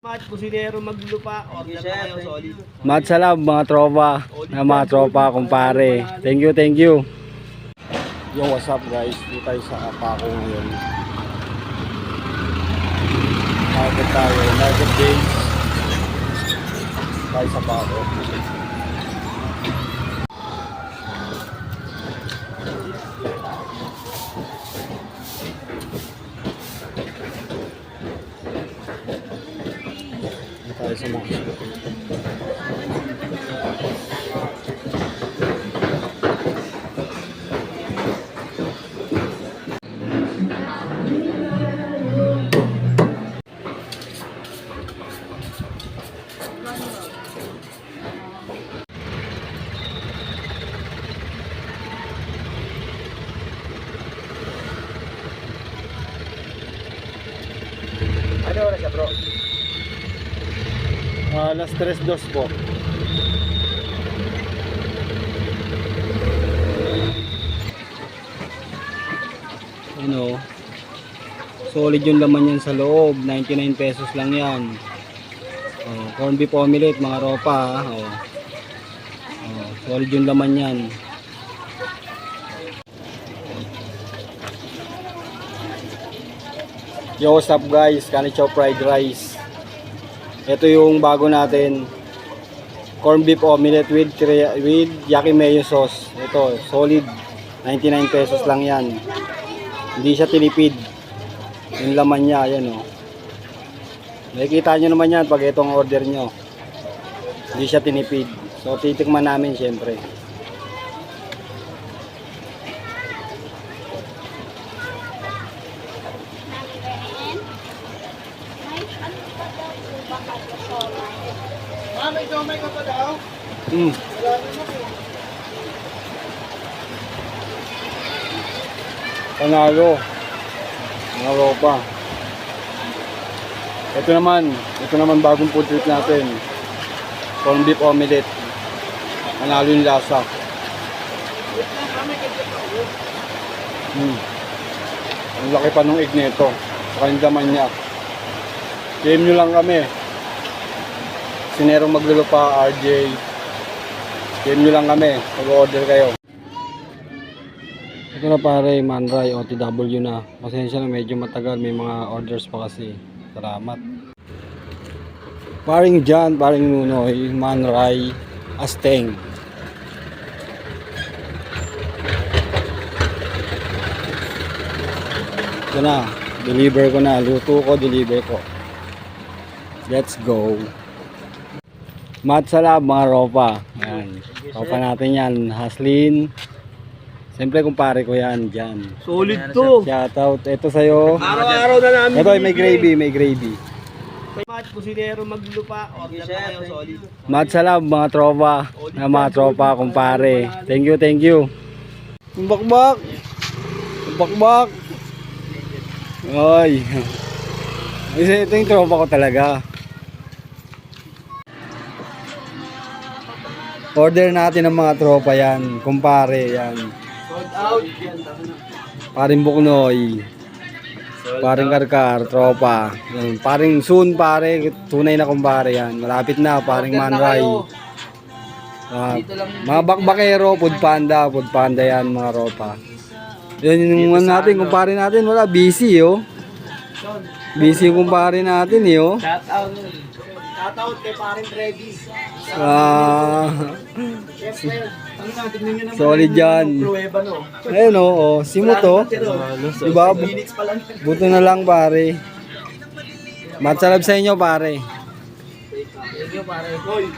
Mat, kusinero maglulupa, order na kayo, solid. Mat salab mga tropa, na mga tropa kumpare. Thank you, thank you. Yo, what's up guys? Dito tayo sa Apaco ngayon. Market tayo, market days. Tayo sa Apaco. Dito tayo sa mga Ano oras siya bro? Ah, alas 3.2 po. Ano? Solid yung laman yan sa loob. 99 pesos lang yan. Oh, corn beef omelette, mga ropa. Oh. Oh, solid yung laman yan. Yo, what's up guys? Kanicho fried rice. Ito yung bago natin. Corn beef omelette with, with yaki mayo sauce. Ito, solid. 99 pesos lang yan. Hindi siya tinipid. Yung laman niya, yan o. Nakikita nyo naman yan pag itong order nyo. Hindi siya tinipid. So, titikman namin syempre. Ah, may kamay ka pa daw? Mm. Panalo. Mga ropa. Ito naman, ito naman bagong food trip natin. Corn beef omelette. Panalo yung lasa. Hmm. Ang laki pa ng egg nito. Saka yung laman niya. Game nyo lang kami. Sinerong maglulupa, RJ. Game nyo lang kami. Mag-order kayo. Ito na pare, Manray, OTW na. Pasensya na medyo matagal. May mga orders pa kasi. Salamat. Paring John, paring Nunoy, Manray, Asteng. Ito na. Deliver ko na. Luto ko, deliver ko. Let's go. Mat salab mga ropa. Yan. Ropa natin yan. Haslin. Siyempre kumpare ko yan dyan. Solid to. Shoutout. Ito sa'yo. Araw-araw na namin. Ito may gravy, may gravy. Mat, kusinero maglulupa, order na kayo, solid. Mat salab mga tropa. Na mga tropa kumpare. Thank you, thank you. Bakbak. Bakbak. Ay. Isa ito yung tropa ko talaga. Order natin ng mga tropa yan. Kumpare yan. Sold out. Yan, tama na. Paring Buknoy. Paring Karkar, tropa. Yan. Paring soon pare, tunay na kumpare yan. Malapit na, paring Order na Manray. kayo. Ah, Dito mga bakbakero, food panda, food panda yan mga ropa. Yan yung ano natin, kumpare natin, wala, busy oh. Busy yung kumpare natin eh oh. shout out. Shout out kay paring Freddy. Ah, Siyempre, ano na, tignan nyo naman. Solid yan. yung Pruweba, no? ayun oh, oh, simo to. Diba? Buto na lang pare. Matsalab sa inyo pare. Thank you, pare. Hoy,